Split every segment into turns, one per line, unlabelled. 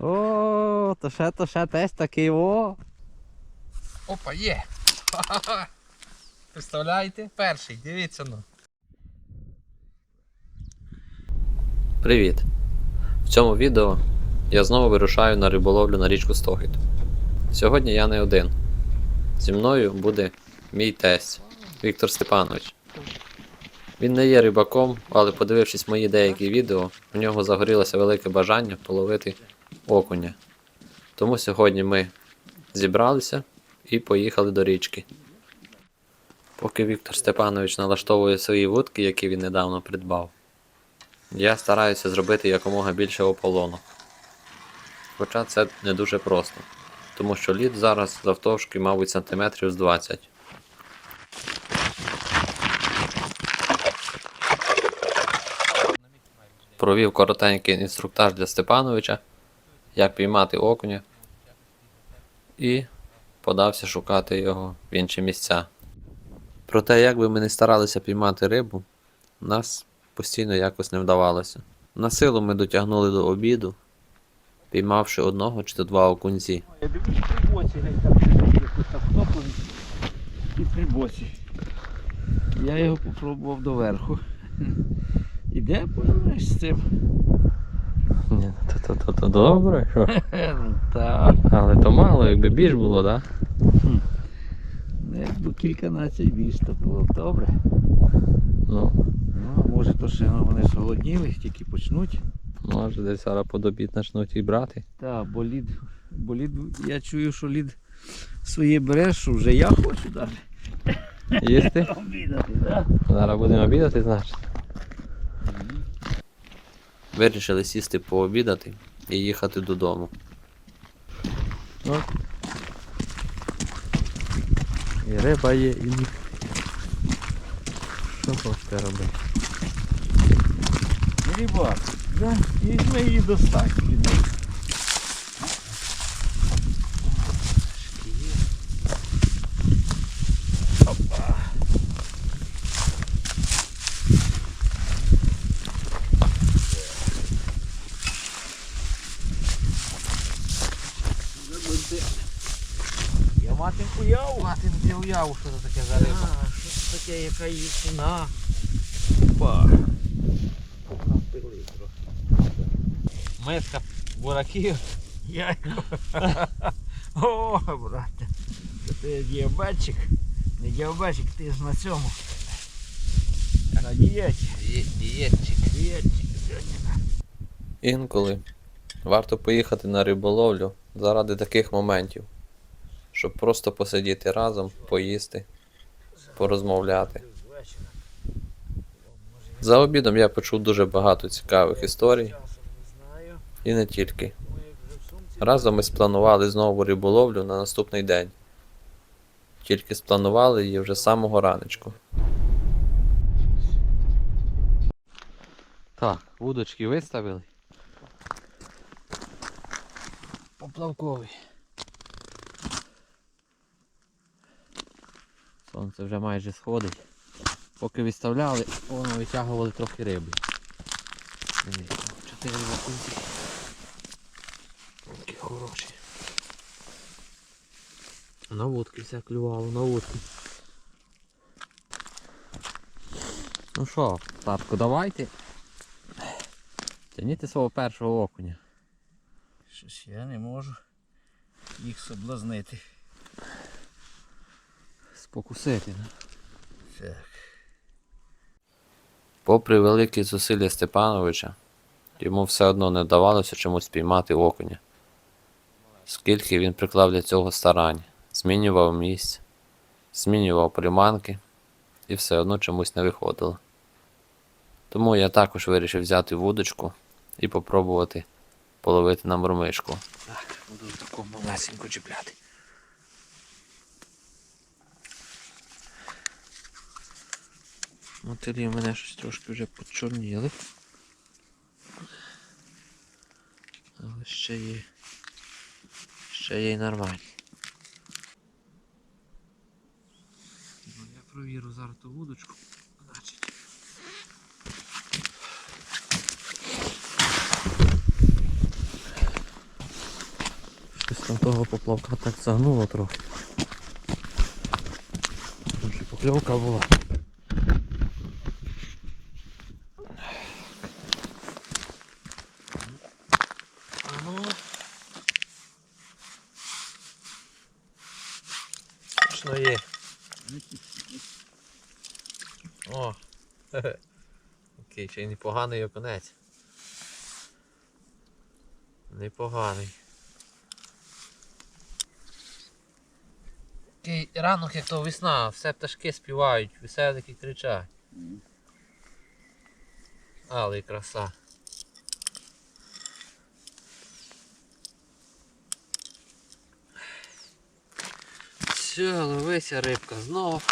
О, то ще, то ще теж такий о.
Опа, є! Ха-ха-ха. Представляєте? Перший, дивіться ну.
Привіт! В цьому відео я знову вирушаю на риболовлю на річку Стогіт. Сьогодні я не один. Зі мною буде мій тесть Віктор Степанович. Він не є рибаком, але подивившись мої деякі відео, у нього загорілося велике бажання половити окуня. Тому сьогодні ми зібралися і поїхали до річки. Поки Віктор Степанович налаштовує свої вудки, які він недавно придбав, я стараюся зробити якомога більше ополонок. Хоча це не дуже просто, тому що лід зараз завтовшки, мабуть, сантиметрів з 20. Провів коротенький інструктаж для Степановича, як піймати окуня, і подався шукати його в інші місця. Проте, як би ми не старалися піймати рибу, нас постійно якось не вдавалося. На силу ми дотягнули до обіду, піймавши одного чи то два окунці.
Я дивлюсь при боці, геть там. І при боці. Я його попробував доверху. Іде, понимаєш, з цим.
Ні, то, то, то, то добре, що?
Ну, Так.
Але то мало, якби більш було, так?
Ну, Якби кільканадцять більш, то було б добре.
Ну,
Ну, а може то ще ну, вони зголодніли, тільки почнуть.
може десь зараз под обід почнуть і брати.
Так, бо лід, бо лід, я чую, що лід своє бере, що вже я хочу далі.
Їсти?
Обідати, так?
Зараз будемо обідати, значить. Вирішили сісти пообідати і їхати додому. Ну. І риба є, і ні. Що хочете робити?
Рибак, да? і візьми її достать. від неї. Опа. Я матимку уяву.
Матимте уяву, що це таке за риба.
А, що це таке, яка її ціна? Опа.
Миска бураків.
Яйко. О, брате. Це ти діабетчик. Не діабетчик, ти ж на цьому. На дієті.
Дієтчик.
Дієтчик сьогодні.
Інколи варто поїхати на риболовлю заради таких моментів, щоб просто посидіти разом, поїсти, порозмовляти. За обідом я почув дуже багато цікавих історій, і не тільки. Разом ми спланували знову риболовлю на наступний день. Тільки спланували її вже з самого раночку.
Так, вудочки виставили. Поплавковий. Сонце вже майже сходить. Поки виставляли, воно витягували трохи риби. Чотири окунці. Такі хороші. На вудки все клювало, на вудки. Ну що, татку, давайте. Тяніть свого першого окуня.
Щось я не можу їх соблазнити.
Спокусити. ну.
Так.
Попри великі зусилля Степановича, йому все одно не вдавалося чомусь піймати окуня. Скільки він приклав для цього старань, змінював місць, змінював приманки і все одно чомусь не виходило. Тому я також вирішив взяти вудочку і попробувати половити на мормишку.
Так, буду таку малесеньку чіпляти. Мотилі у мене щось трошки вже почорніли. Але ще є. Ще є й нормальні. Ну, я провірю зараз ту вудочку. Значить.
Щось там того поплавка так загнуло трохи. Тому що покльовка була. А ну. Точно є. О! Окей, ще й непоганий окунець. Непоганий. Такий ранок, як то весна, все пташки співають, веселики кричать. Але краса. Все, ловися рибка знов.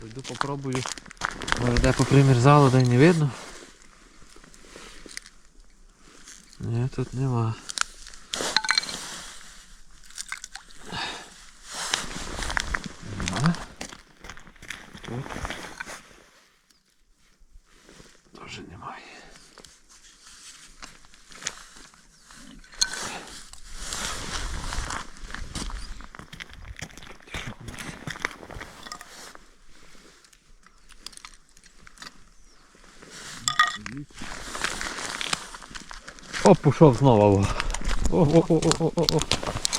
Пойду попробую. Може де попримерзало, де не видно. Ні, тут. Нема. О, пішов знову. О, о, о, о, о, о, о.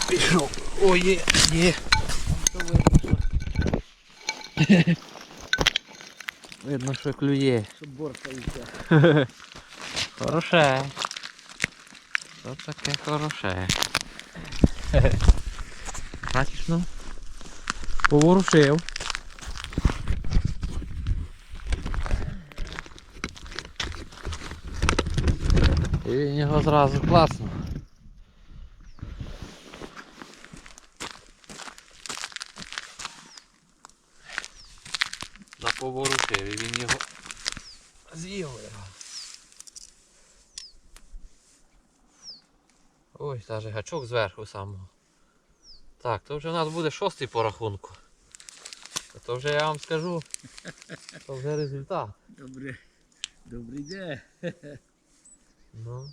Пішов. О, є, є. Видно, що клює.
Щоб боркається.
Хороше. Що таке хороше? Бачиш, ну? Поворушив. І він його зразу класно. Заповорушив і він його з'їв. Ой, даже гачок зверху самого. Так, то вже у нас буде шостий по рахунку. А То вже я вам скажу. То вже результат.
Добре. Добрий день.
Ну.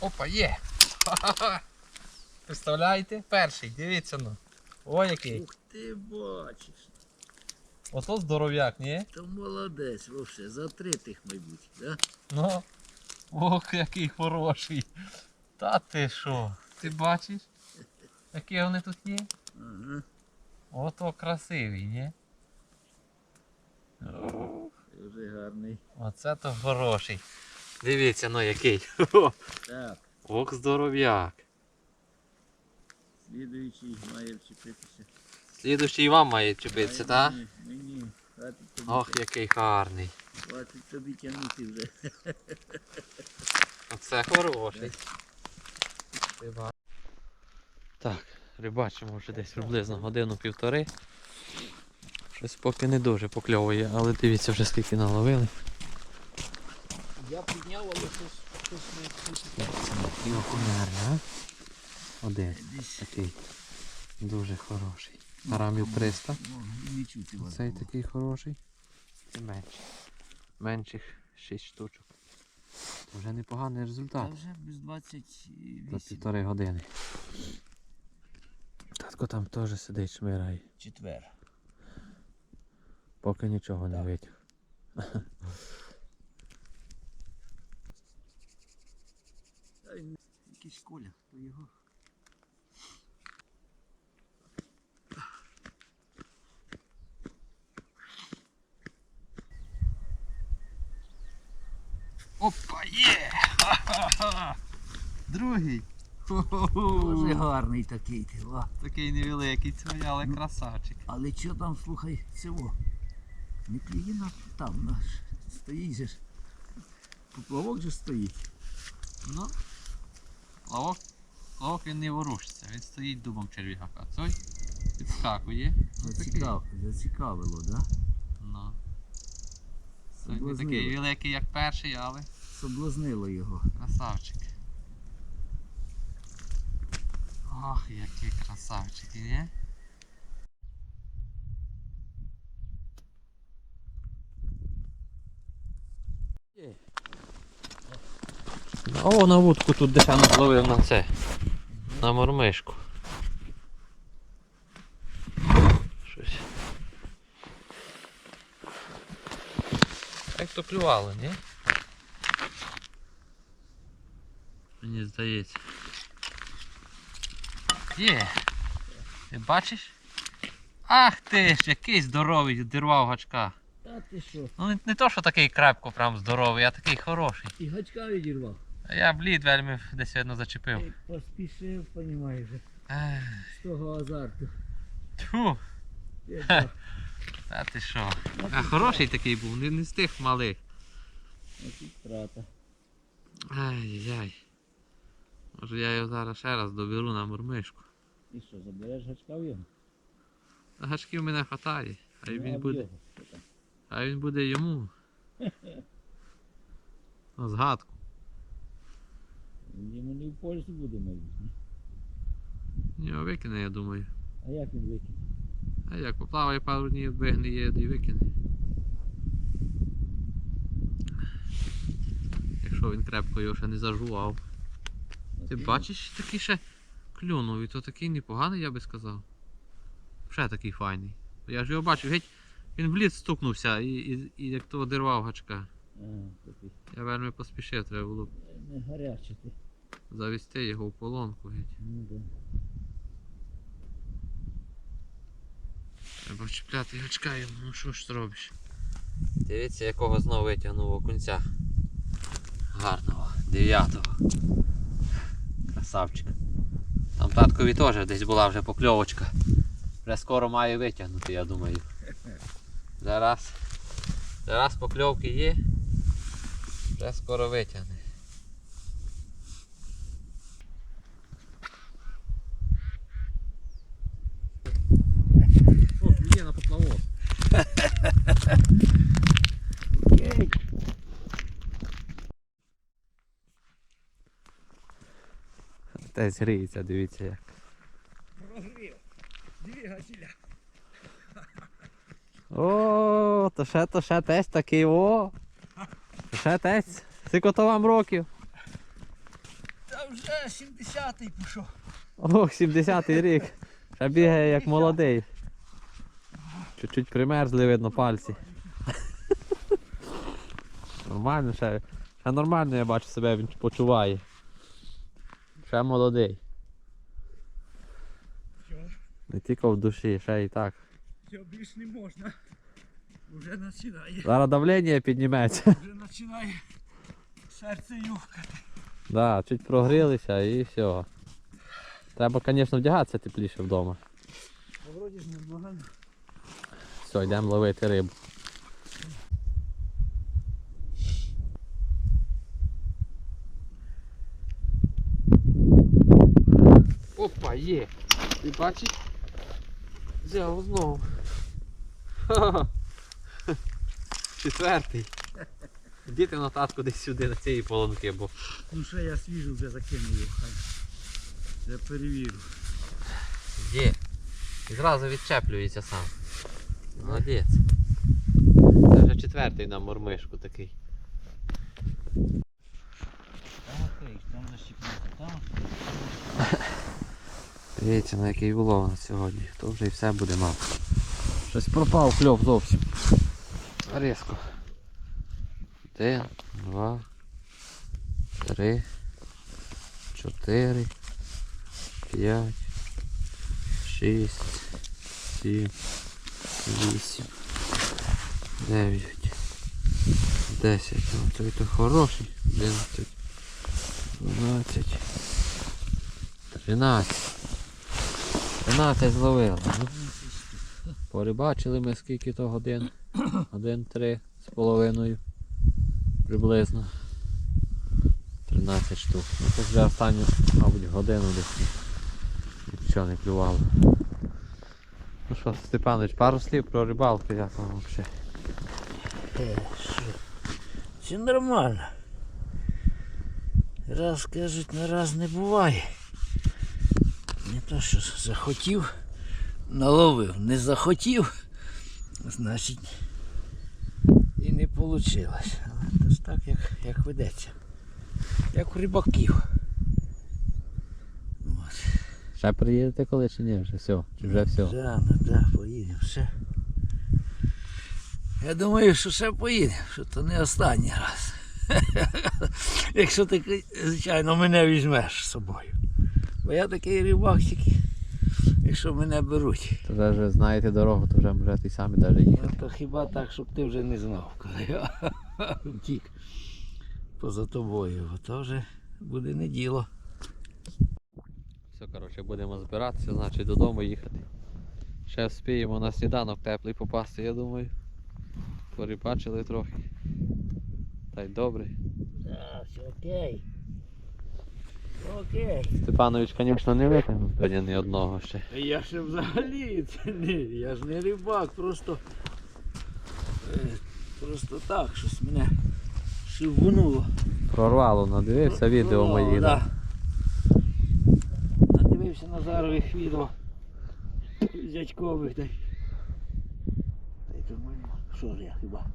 Опа, є! Ха-ха-ха! Представляєте? Перший, дивіться ну. Ой який.
Ух ти бачиш.
Ото здоров'як, ні?
То молодець, вовсе, за три тих, мабуть, да?
Ну. Ох, який хороший. Та ти що? Ти бачиш? Які вони тут є?
Ага.
Ото красивий, ні?
Вже гарний.
Оце то хороший. Дивіться, ну який.
Так,
Ох, здоров'як.
слідуючий має вчепитися.
Слідущий вам має чіпитися,
Ай,
так?
Мені, мені. Хватить тобі,
Ох, який гарний.
хватить тобі тягнути вже.
Оце хороший. Так, рибачимо вже десь приблизно годину-півтори. Щось поки не дуже покльовує, але дивіться вже скільки наловили.
Я підняв, але щось, щось не
Такий окуняр, а? Один такий. Дуже хороший. Грамів 300.
о, не чути вас.
Цей такий хороший. І менший. Менших 6 штучок. Вже непоганий
Та
результат.
вже без
За півтори години. Татко там теж сидить, шмирає.
Четвер.
Поки нічого не витяг.
Якийсь коля, то його.
Опа, є! Другий.
Дуже гарний такий ти. О.
Такий невеликий цей, але
Ну.
красавчик.
Але що там, слухай, цього? Не клієна там наш. Стоїть же ж. Поплавок же стоїть.
Ну, лавок, лавок він не ворушиться, він стоїть дубом черв'яка. Цой підскакує. Ну.
Зацікав, зацікавило, да?
Ну. Не такий великий, як перший, але
Соблазнило його.
красавчик. Ох, які красавчики, ні? О, на вудку тут десь зловив на це. На мормишку. Щось. Як то клювало, ні? Мені здається. Є. Ти бачиш? Ах ти ж, який здоровий, дірвав гачка.
Та ти що?
Ну не, не то, що такий крепко прям здоровий, а такий хороший.
І гачка відірвав.
А я блід вельми десь видно зачепив.
Поспішив, понімаєш, з того азарту.
Тьфу,
так,
та ти що? А хороший такий був, не, не з тих малих.
значить, втрата.
Ай-яй. Може я його зараз ще раз доберу на мурмишку.
І що, забереш гачка в його?
А гачків мене хватає. Хай
Ну,
він
а
буде. Хай він буде йому. На згадку.
Йому не в пользу буде майбутнє.
Його викине, я думаю.
А як він викине?
А як поплаває пару днів, вигниє і викине. Якщо він крепко його ще не зажував. Ти бачиш, такий ще клюнув, і то такий непоганий, я би сказав. Ще такий файний. Я ж його бачив, геть він в лід стукнувся і, і, і як то одірвав гачка.
А,
Я вельми поспішив, треба було б
не гарячий ти.
завести його в полонку геть.
Ну да.
Треба чіпляти гачка йому, ну що ж зробиш? Дивіться, якого знову витягнув окунця. Гарного, дев'ятого. Красавчик. Там таткові теж десь була вже покльовочка. Вже скоро має витягнути, я думаю. Зараз. Зараз покльовки є. Вже скоро витягне. Десь гріється, дивіться як.
Прогрів. Дві гачіля.
О, то ще, то ще тесть такий, о. То ще тесть. Скільки то вам років?
Та вже 70-й пішов.
Ох, 70-й рік. Ще бігає як молодий. Чуть-чуть примерзли, видно пальці. Нормально ще. Ще нормально я бачу себе, він почуває. Ще молодий.
Що?
Не тільки в душі, ще і так.
Що більш не можна. Уже починає.
Зараз давлення підніметься.
Вже починає серце юхкати.
Да, чуть прогрілися і все. Треба, звісно, вдягатися тепліше вдома.
Вроді ж непогано.
Все, йдемо ловити рибу. Опа, є. Ти бачиш? Взяв знову. Ха-ха. Четвертий. Діти на татку десь сюди, на цієї полонки, бо
Ну ще я свіжу вже закинув хай. Я перевірю.
Є. І зразу відчеплюється сам. Молодець. Це вже четвертий на мормишку такий.
Окей, там защіпнути там.
Дивіться, на який улов на сьогодні. То вже і все буде мати. Щось пропав кльов зовсім. Різко. Один, два, три, чотири, п'ять, шість, сім, вісім, дев'ять, десять. Ну, той то хороший. Одинадцять, дванадцять, тринадцять. 13 зловили. Ну, порибачили ми скільки то годин. Один-три з половиною. Приблизно. 13 штук. Ну це вже останню, мабуть, годину десь. Нічого не клювало. Ну що, Степанович, пару слів про рибалку, як вам взагалі?
Е. Все нормально. Раз кажуть, на раз не буває. То що, захотів, наловив. Не захотів, значить і не вийшло. Але то ж так, як, як ведеться. Як у рибаків. От.
Ще приїдете коли чи ні? Вже все. Чи вже все?
Рано, да, поїдемо ще. Я думаю, що ще поїдемо, що то не останній раз. Якщо ти, звичайно, мене візьмеш з собою. Бо я такий рибак якщо мене беруть.
То вже, вже знаєте дорогу, то вже можете і самі навіть
Ну, то хіба так, щоб ти вже не знав, коли я втік поза тобою, бо то вже буде не діло.
Все, коротше, будемо збиратися, значить додому їхати. Ще вспіємо на сніданок теплий попасти, я думаю. Порибачили трохи. Та й добре.
Так, все окей. Окей.
Степанович, звісно, не витягнув сьогодні ні одного ще.
Я ще взагалі це не, я ж не рибак, просто, е, просто так, щось мене шивгунуло.
Прорвало, надивився відео мої.
Да. Надивився Назарових відео зятькових дай. Та й думаю, що ж я хіба?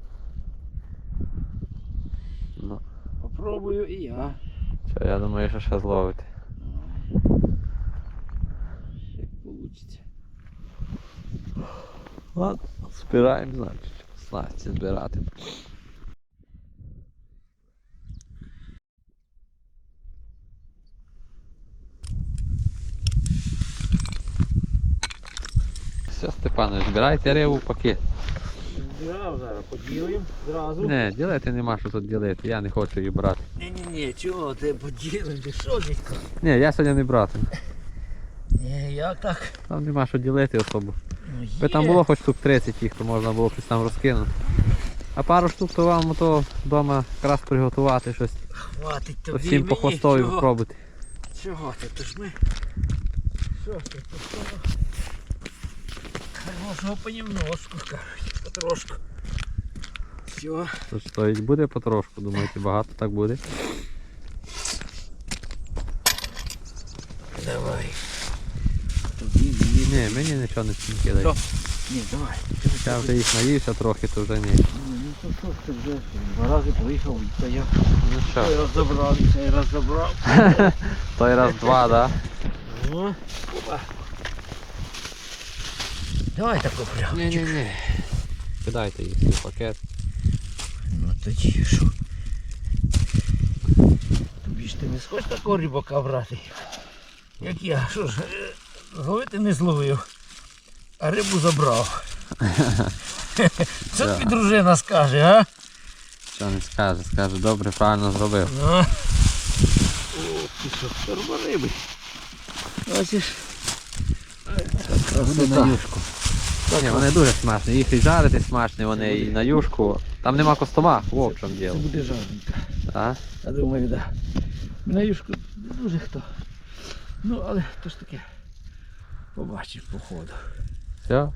Ну,
Попробую і я.
Я думаю, що ще зловити.
Як вийде.
Ладно, збираємо, значить. Снасті збирати. Все, Степанович, збирайте рибу в пакет.
Збирав зараз, поділимо зразу.
Не, ділити нема що тут ділити, я не хочу її брати.
Ні-ні-ні, чого ти поділимо, ти що дядько?
Ні, я сьогодні не братиму.
Ні, я так.
Там нема що ділити особо.
Ну,
Би там було хоч штук 30 їх, то можна було щось там розкинути. А пару штук то вам то вдома якраз приготувати щось.
Хватить тобі
То всім по
мені,
хвостові
чого?
пробувати.
Чого ти? То ж ми. Що ти? То що? Хорошого понемножку, кажуть, потрошку. Все.
Тож стоїть буде потрошку, думаєте, багато так буде.
Давай. Тобі. Ні,
мені нічого не кидай.
Що? Ні, давай.
Я вже їх наївся трохи, то вже ні.
Ні, Ну то що ж ти вже два рази поїхав, то я
Ну
той
що,
раз забрав, цей раз забрав.
той раз два, да?
Опа. Давай таку прямо.
Ні, ні, ні. Кидайте їх в пакет.
Ну тоді що? Тобі ж ти не схочеш такого рибака брати, як я. Що ж, е, зловити не зловив, а рибу забрав. Що тобі дружина скаже, а?
Що не скаже, скаже, добре, правильно зробив.
Ну. О, ти що, риби. Бачиш? Буде на юшку.
Ні, вони дуже смачні, їх і жарити смачні, вони і на юшку. Там нема костома, в діло.
Це буде жарненько.
А?
Я думаю, так. Да. На юшку не дуже хто. Ну, але то ж таке. Побачимо походу.
Все.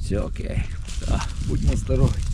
Все окей. Так, будьмо здорові.